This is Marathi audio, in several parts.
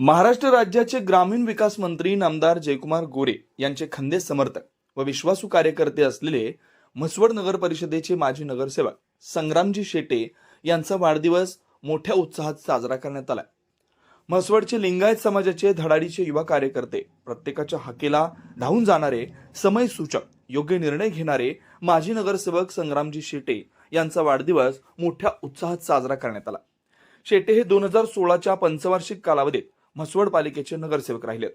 महाराष्ट्र राज्याचे ग्रामीण विकास मंत्री नामदार जयकुमार गोरे यांचे खंदे समर्थक व विश्वासू कार्यकर्ते असलेले म्हसवड नगर परिषदेचे माजी नगरसेवक संग्रामजी शेटे यांचा वाढदिवस मोठ्या उत्साहात साजरा करण्यात आला म्हसवडचे लिंगायत समाजाचे धडाडीचे युवा कार्यकर्ते प्रत्येकाच्या हकेला धावून जाणारे समय सूचक योग्य निर्णय घेणारे माजी नगरसेवक संग्रामजी शेटे यांचा वाढदिवस मोठ्या उत्साहात साजरा करण्यात आला. शेटे हे दोन हजार सोळाच्या पंचवार्षिक कालावधीत म्हसवड पालिकेचे नगरसेवक राहिले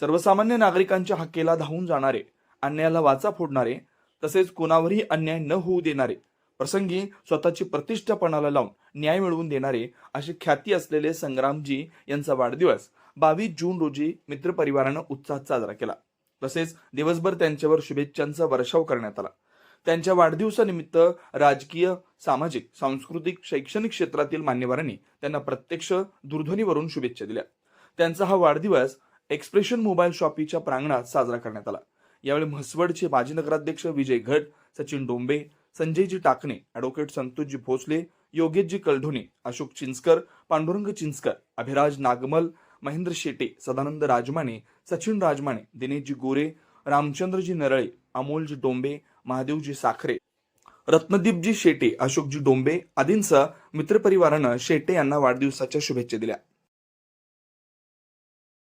सर्वसामान्य नागरिकांच्या हक्केला धावून जाणारे अन्यायाला वाचा फोडणारे तसेच कोणावरही अन्याय न होऊ देणारे प्रसंगी स्वतःची प्रतिष्ठापणाला लावून न्याय मिळवून देणारे अशी ख्याती असलेले संग्रामजी यांचा वाढदिवस बावीस जून रोजी मित्रपरिवारानं उत्साहात साजरा केला. तसेच दिवसभर त्यांच्यावर शुभेच्छांचा वर्षाव करण्यात आला. त्यांच्या वाढदिवसानिमित्त राजकीय सामाजिक सांस्कृतिक शैक्षणिक क्षेत्रातील मान्यवरांनी त्यांना प्रत्यक्ष दूरध्वनीवरून शुभेच्छा दिल्या. त्यांचा हा वाढदिवस एक्सप्रेशन मोबाईल शॉपीच्या प्रांगणात साजरा करण्यात आला. यावेळी म्हसवडचे माजी नगराध्यक्ष विजय घट सचिन डोंबे संजयजी टाकणे ॲडव्होकेट संतोषजी भोसले योगेशजी कलढोणे अशोक चिंचकर पांडुरंग चिंचकर अभिराज नागमल महेंद्र शेटे सदानंद राजमाने सचिन राजमाने दिनेशजी गोरे रामचंद्रजी नरळे अमोलजी डोंबे महादेवजी साखरे रत्नदीपजी शेटे अशोकजी डोंबे आदींसह मित्रपरिवारानं शेटे यांना वाढदिवसाच्या शुभेच्छा दिल्या.